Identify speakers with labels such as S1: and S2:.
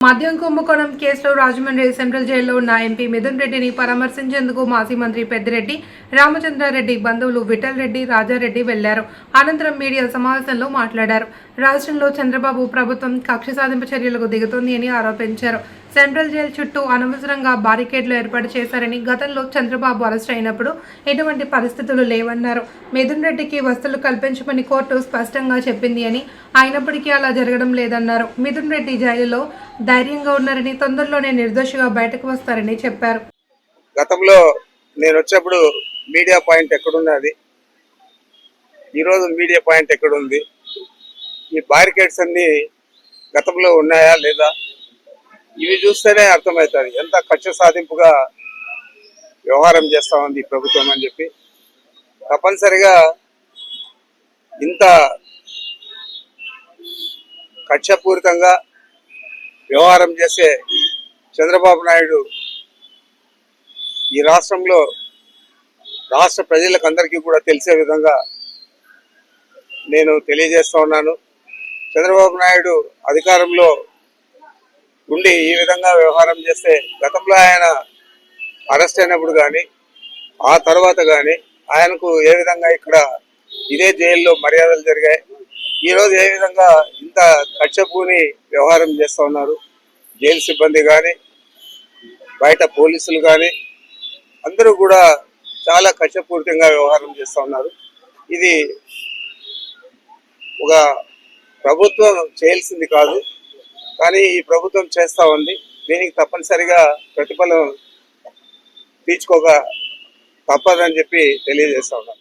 S1: మద్యం కుంభకోణం కేసులో రాజమండ్రి సెంట్రల్ జైల్లో ఉన్న ఎంపీ మిథున్ రెడ్డిని పరామర్శించేందుకు మాజీ మంత్రి పెద్దిరెడ్డి రామచంద్రారెడ్డి బంధువులు విఠల్ రెడ్డి రాజారెడ్డి వెళ్ళారు. అనంతరం మీడియా సమావేశంలో మాట్లాడారు. రాష్ట్రంలో చంద్రబాబు ప్రభుత్వం కక్ష సాధింపు చర్యలకు దిగుతోంది అని ఆరోపించారు. సెంట్రల్ జైలు చుట్టూ అనవసరంగా బారికేడ్లు ఏర్పాటు చేశారని గతంలో చంద్రబాబు అరెస్ట్ అయినప్పుడు ఎటువంటి పరిస్థితులు లేవన్నారు. మిథున్ రెడ్డికి వసతులు కల్పించమని కోర్టు స్పష్టంగా చెప్పింది అని అయినప్పటికీ అలా జరగడం లేదన్నారు. మిథున్ రెడ్డి జైలులో ధైర్యంగా ఉన్నారని తొందరలోనే నిర్దోషిగా బయటకు వస్తారని చెప్పారు.
S2: గతంలో నేను వచ్చేప్పుడు మీడియా పాయింట్ ఎక్కడున్నది ఈరోజు మీడియా పాయింట్ ఎక్కడుంది? ఈ బారికేడ్స్ అన్ని గతంలో ఉన్నాయా లేదా? ఇవి చూస్తేనే అర్థమవుతుంది. ఎంత ఖర్చు సాధింపుగా వ్యవహారం చేస్తూ ఉంది ప్రభుత్వం అని చెప్పి. తప్పనిసరిగా ఇంత కక్షపూరితంగా వ్యవహారం చేసే చంద్రబాబు నాయుడు ఈ రాష్ట్రంలో రాష్ట్ర ప్రజలకు అందరికీ కూడా తెలిసే విధంగా నేను తెలియజేస్తా ఉన్నాను. చంద్రబాబు నాయుడు అధికారంలో ఉండి ఈ విధంగా వ్యవహారం చేస్తే గతంలో ఆయన అరెస్ట్ అయినప్పుడు కానీ ఆ తర్వాత కానీ ఆయనకు ఏ విధంగా ఇక్కడ ఇదే జైల్లో మర్యాదలు జరిగాయి? ఈరోజు ఏ విధంగా ఇంత కక్షపూని వ్యవహారం చేస్తూ ఉన్నారు? జైలు సిబ్బంది కానీ బయట పోలీసులు కానీ అందరూ కూడా చాలా కక్షపూరితంగా వ్యవహారం చేస్తూ ఉన్నారు. ఇది ఒక ప్రభుత్వం చేయాల్సింది కాదు. కానీ ఈ ప్రభుత్వం చేస్తూ ఉంది. దీనికి తప్పనిసరిగా ప్రతిఫలం తీర్చుకోక తప్పదని చెప్పి తెలియజేస్తా ఉన్నాను.